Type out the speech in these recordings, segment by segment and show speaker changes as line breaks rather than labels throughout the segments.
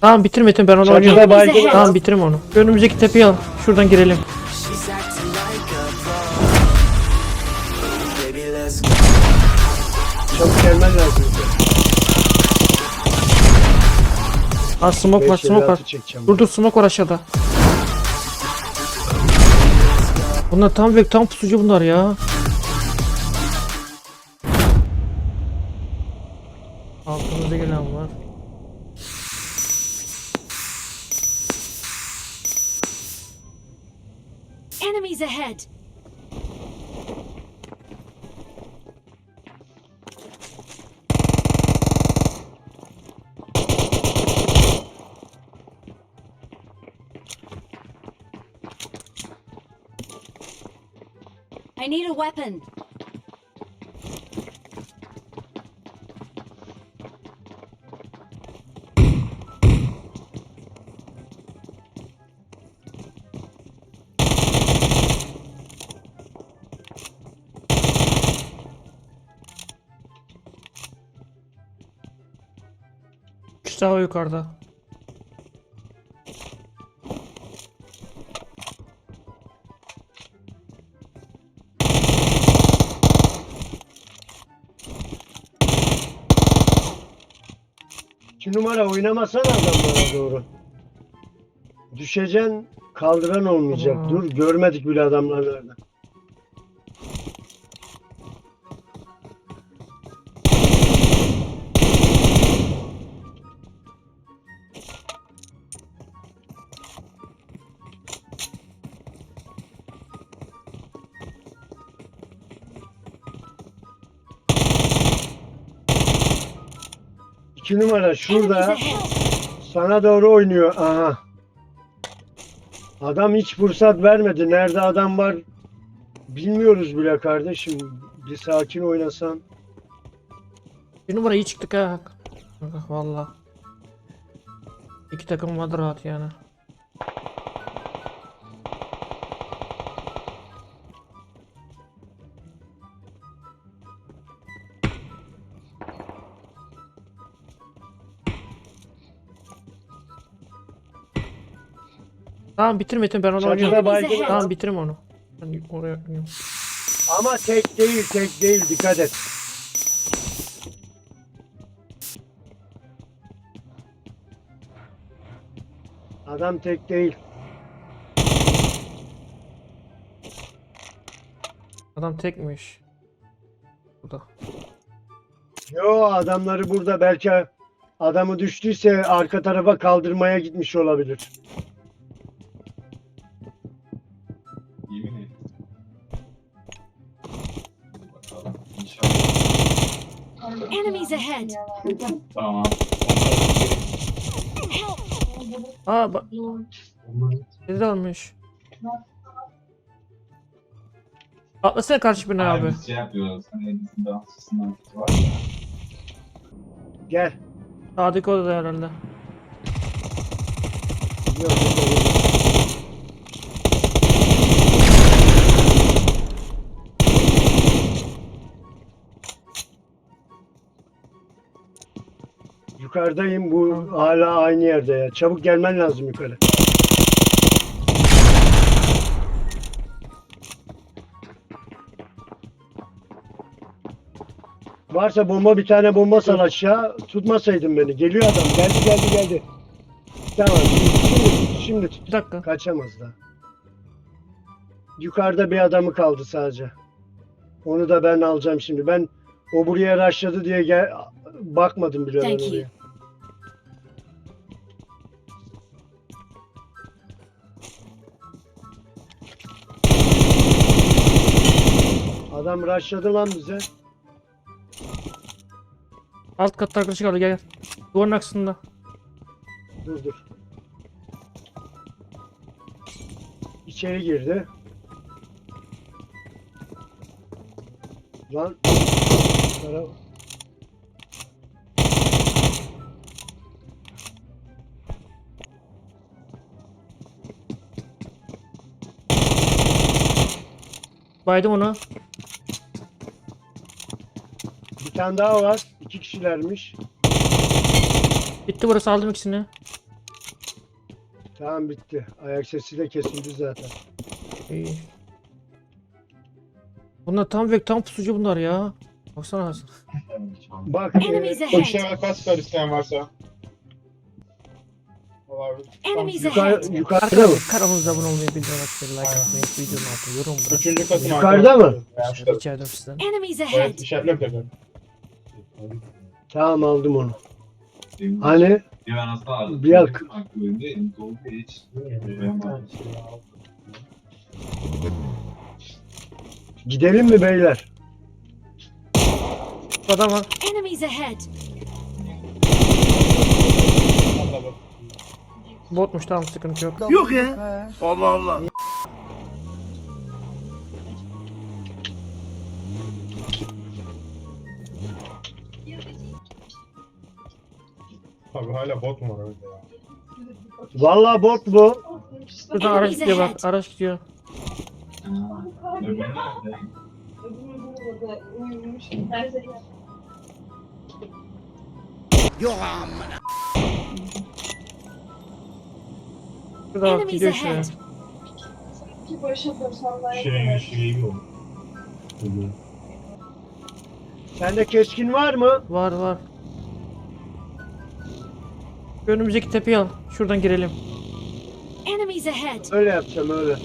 Tamam bitir Metin ben onu oynuyorum. Tamam bitirim onu. Önümüzdeki tepeyi al. Şuradan girelim.
She's acting like a pro. Baby, let's go.
Çabuk gelmen lazım.
Aa smoke var smoke var.
çekeceğim.
Dur dur smoke var aşağıda. Bunlar tam ve tam pusucu bunlar ya. Altımıza gelen var.
Enemies ahead! I need a weapon.
İşte daha yukarıda.
İki numara oynamasana adamlara doğru. Düşeceksin kaldıran olmayacak.
Tamam.
Dur görmedik bile adamlar nerede. İki numara şurada. Sana doğru oynuyor. Aha. Adam hiç fırsat vermedi. Nerede adam var bilmiyoruz bile kardeşim. Bir sakin oynasan.
Bir numara iyi çıktık ha. Valla. İki takım vardı rahat yani. Tamam bitir Metin ben onu
Çatıda
oynuyorum.
baygın var.
Tamam bitirim onu. Ben oraya oynuyorum.
Ama tek değil, tek değil. Dikkat et. Adam tek değil.
Adam tekmiş. Burada.
Yo adamları burada belki adamı düştüyse arka tarafa kaldırmaya gitmiş olabilir.
Enemies ahead!
Tamam.
Help!
Aa bak. Sizi almış. Atlasana karşı birine abi.
Biz şey yapıyoruz. Hani var ya.
Gel.
Sağdaki odada herhalde.
Yok, yok, Yukarıdayım bu hala aynı yerde ya. Çabuk gelmen lazım yukarı. Varsa bomba bir tane bomba sal aşağı. Tutmasaydın beni. Geliyor adam. Geldi geldi geldi. Tamam. Şimdi tut, şimdi tut.
Bir dakika.
Kaçamaz da. Yukarıda bir adamı kaldı sadece. Onu da ben alacağım şimdi. Ben o buraya rushladı diye gel bakmadım bile ben oraya. Adam rushladı lan bize.
Alt katta arkadaşı kaldı gel gel. Duvarın aksında.
Dur dur. İçeri girdi. Lan. Para-
Baydım onu.
Tane daha var. İki kişilermiş.
Bitti burası aldım ikisini.
Tamam bitti. Ayak sesi de kesildi zaten.
İyi. Bunlar tam ve tam pusucu bunlar ya. Baksana.
Bak e,
Enemies
O
ahead.
işleme kaç var isteyen varsa. Olabilir.
Enemies
yukarı,
ahead.
yukarıda mı?
Kanalımıza abone olmayı, bildirim açmayı, like atmayı, videonun altına yorum bırakmayı.
Üçüncü katın
Yukarıda mı?
Rica ederim sizden.
Enemies ahead.
Evet, işaretliyorum tekrar.
Tamam aldım onu.
Benim-
Hani
Bir
yak- gidelim mi beyler?
Adam var.
Enemies ahead.
Allah.
Botmuş tamam sıkıntı yok.
Abi hala bot mu var orada ya?
Vallahi bot bu.
Şuradan araç gidiyor bak. Araç gidiyor.
Öbürü nerede?
Şurada bak gidiyor şuraya.
Şirin şirin oldu.
Sende keskin var mı?
Var var. Önümüzdeki tepeyi al. Şuradan girelim.
Enemies ahead.
Öyle yapacağım öyle.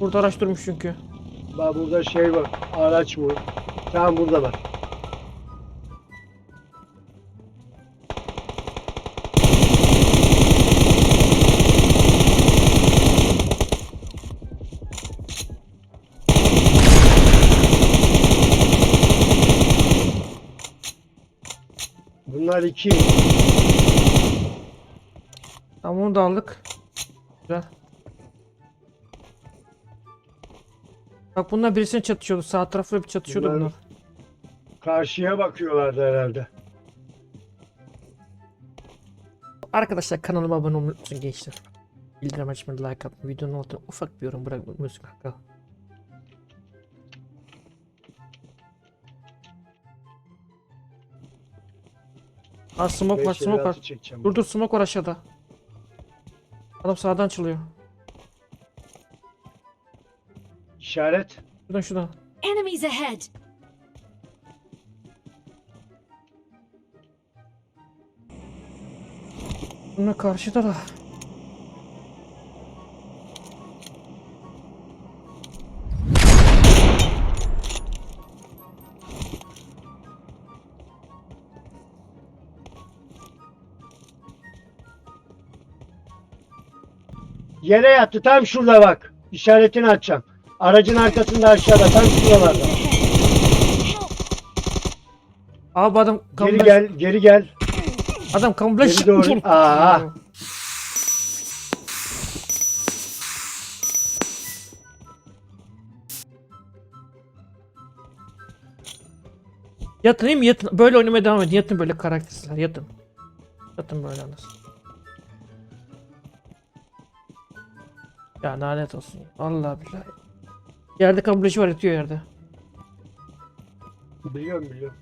Burada araç durmuş çünkü.
Bak burada şey var. Araç mı? Tamam burada var. Bunlar iki.
Tamam onu da aldık. Güzel. Bak bunlar birisine çatışıyordu. Sağ tarafla bir çatışıyordu
Bunlar-
bunlar.
Karşıya bakıyorlardı herhalde.
Arkadaşlar kanalıma abone olmayı unutmayın gençler. Bildirim açmayı, like atmayı, videonun altına ufak bir yorum bırakmayı unutmayın kanka. Aa smoke var
Beş
smoke var.
çekeceğim.
Dur dur smoke var aşağıda. Adam sağdan çalıyor.
İşaret.
Şuradan şuradan.
Enemies ahead.
Bunlar karşıda da.
Yere yattı tam şurada bak. İşaretini açacağım. Aracın arkasında aşağıda tam şuralarda.
Abi adam
Geri
kamuflaj.
gel, geri gel.
Adam kamuflaj
Geri doğru.
yapmış.
Aa.
Yatın değil mi? Yatın. Böyle oynamaya devam edin. Yatın böyle karaktersizler. Yatın. Yatın böyle anasını. Ya lanet olsun. Allah billahi. Yerde kamuflajı var yatıyor yerde.
Biliyorum biliyorum.